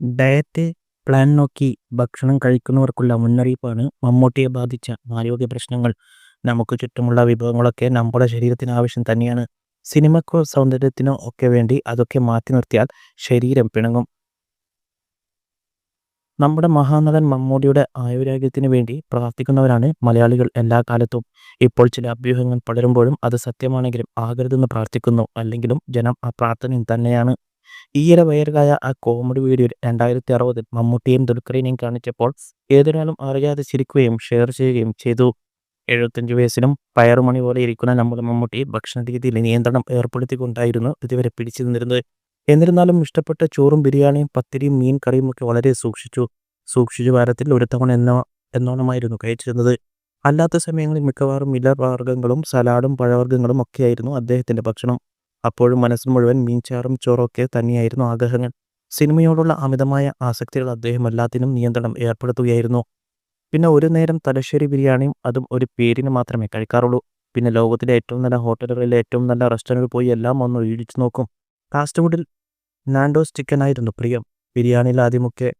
Diet plan നോക്കി ഭക്ഷണം കഴിക്കുന്നവർക്കുള്ള മുന്നറിയിപ്പാണ് മമ്മൂട്ടിയെ ബാധിച്ച ആരോഗ്യ പ്രശ്നങ്ങൾ. നമുക്ക് ചുറ്റുമുള്ള വിഭവങ്ങളൊക്കെ നമ്മുടെ ശരീരത്തിന് ആവശ്യം തന്നെയാണ്. സിനിമക്കോ സൗന്ദര്യത്തിനോ ഒക്കെ വേണ്ടി അതൊക്കെ മാറ്റി നിർത്തിയാൽ ശരീരം പിണങ്ങും. നമ്മുടെ മഹാനടൻ മമ്മൂട്ടിയുടെ ആയുരാഗ്യത്തിന് വേണ്ടി പ്രാർത്ഥിക്കുന്നവരാണ് മലയാളികൾ എല്ലാ കാലത്തും. ഇപ്പോൾ ചില അഭ്യൂഹങ്ങൾ പടരുമ്പോഴും അത് സത്യമാണെങ്കിലും ആകരുതെന്ന് പ്രാർത്ഥിക്കുന്നു. അല്ലെങ്കിലും ജനം ആ പ്രാർത്ഥനയും തന്നെയാണ്. ഈയിടെ വൈറലായ ആ കോമഡി വീഡിയോ രണ്ടായിരത്തി അറുപതിൽ മമ്മൂട്ടിയും ദുൽഖറിനെയും കാണിച്ചപ്പോൾ ഏതൊരാളും അറിയാതെ ചിരിക്കുകയും ഷെയർ ചെയ്യുകയും ചെയ്തു. എഴുപത്തഞ്ച് വയസ്സിലും പയറുമണി പോലെ ഇരിക്കുന്ന നമ്മുടെ മമ്മൂട്ടി ഭക്ഷണ രീതിയിൽ നിയന്ത്രണം ഏർപ്പെടുത്തിക്കൊണ്ടായിരുന്നു ഇതുവരെ പിടിച്ചു നിന്നിരുന്നത്. എന്നിരുന്നാലും ഇഷ്ടപ്പെട്ട ചോറും ബിരിയാണിയും പത്തിരിയും മീൻ കറിയും ഒക്കെ വളരെ സൂക്ഷിച്ചു. സൂക്ഷിച്ചു വാരത്തിൽ ഒരു തവണ എന്ന എന്നോണമായിരുന്നു കഴിച്ചിരുന്നത്. അല്ലാത്ത സമയങ്ങളിൽ മിക്കവാറും ഇല വർഗങ്ങളും സലാഡും പഴവർഗങ്ങളും ഒക്കെയായിരുന്നു അദ്ദേഹത്തിന്റെ ഭക്ഷണം. അപ്പോഴും മനസ്സിൽ മുഴുവൻ മീൻചാറും ചോറൊക്കെ തന്നെയായിരുന്നു ആഗ്രഹങ്ങൾ. സിനിമയോടുള്ള അമിതമായ ആസക്തികൾ അദ്ദേഹം എല്ലാത്തിനും നിയന്ത്രണം ഏർപ്പെടുത്തുകയായിരുന്നു. പിന്നെ ഒരു നേരം തലശ്ശേരി ബിരിയാണിയും അതും ഒരു പേരിന് മാത്രമേ കഴിക്കാറുള്ളൂ. പിന്നെ ലോകത്തിലെ ഏറ്റവും നല്ല ഹോട്ടലുകളിലെ ഏറ്റവും നല്ല റെസ്റ്റോറന്റിൽ പോയി എല്ലാം ഒന്ന് ഇടിച്ചു നോക്കും. ഫാസ്റ്റ് ഫുഡിൽ നാൻഡോസ് ചിക്കനായിരുന്നു പ്രിയം. ബിരിയാണിയിൽ ആദ്യമൊക്കെ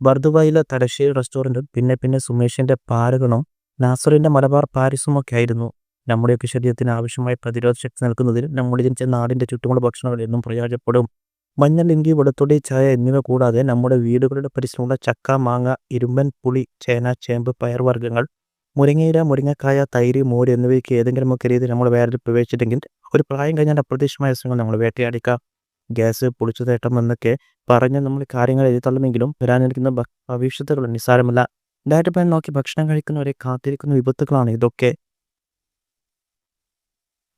ബർദുബായിലെ തലശ്ശേരി റെസ്റ്റോറന്റും പിന്നെ പിന്നെ സുമേഷിന്റെ പാരഗണും നാസറിന്റെ മലബാർ പാരിസുമൊക്കെ ആയിരുന്നു. നമ്മുടെയൊക്കെ ശരീരത്തിന് ആവശ്യമായ പ്രതിരോധ ശക്തി നൽകുന്നതിൽ ജനിച്ച നാടിന്റെ ചുറ്റുമുള്ള ഭക്ഷണങ്ങൾ എന്നും പ്രയോജനപ്പെടും. മഞ്ഞൾ, ഇഞ്ചി, വെളുത്തുള്ളി, ചായ എന്നിവ കൂടാതെ നമ്മുടെ വീടുകളുടെ പരിസരമുള്ള ചക്ക, മാങ്ങ, ഇരുമ്പൻ, പുളി, ചേന, ചേമ്പ്, പയർവർഗങ്ങൾ, മുരിങ്ങയില, മുരിങ്ങക്കായ, തൈര്, മോര് എന്നിവയ്ക്ക് ഏതെങ്കിലുമൊക്കെ രീതിയിൽ നമ്മൾ വേറെ പ്രവേശിച്ചിട്ടെങ്കിൽ ഒരു പ്രായം കഴിഞ്ഞാൽ അപ്രതീക്ഷിതമായ അസുഖങ്ങൾ നമ്മൾ വേട്ടയാടിക്കാം. ഗ്യാസ്, പൊളിച്ചു തേട്ടം എന്നൊക്കെ പറഞ്ഞ് നമ്മൾ കാര്യങ്ങൾ എഴുതിത്തള്ളുമെങ്കിലും വരാനിരിക്കുന്ന ഭവിഷ്യത്തുകൾ നിസ്സാരമല്ല. ഡയറ്റ് പ്ലാൻ നോക്കി ഭക്ഷണം കഴിക്കുന്നവരെ കാത്തിരിക്കുന്ന വിപത്തുക്കളാണ് ഇതൊക്കെ.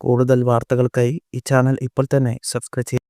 കൂടുതൽ വാർത്തകൾക്കായി ഈ ചാനൽ ഇപ്പോൾ തന്നെ സബ്സ്ക്രൈബ് ചെയ്യുക.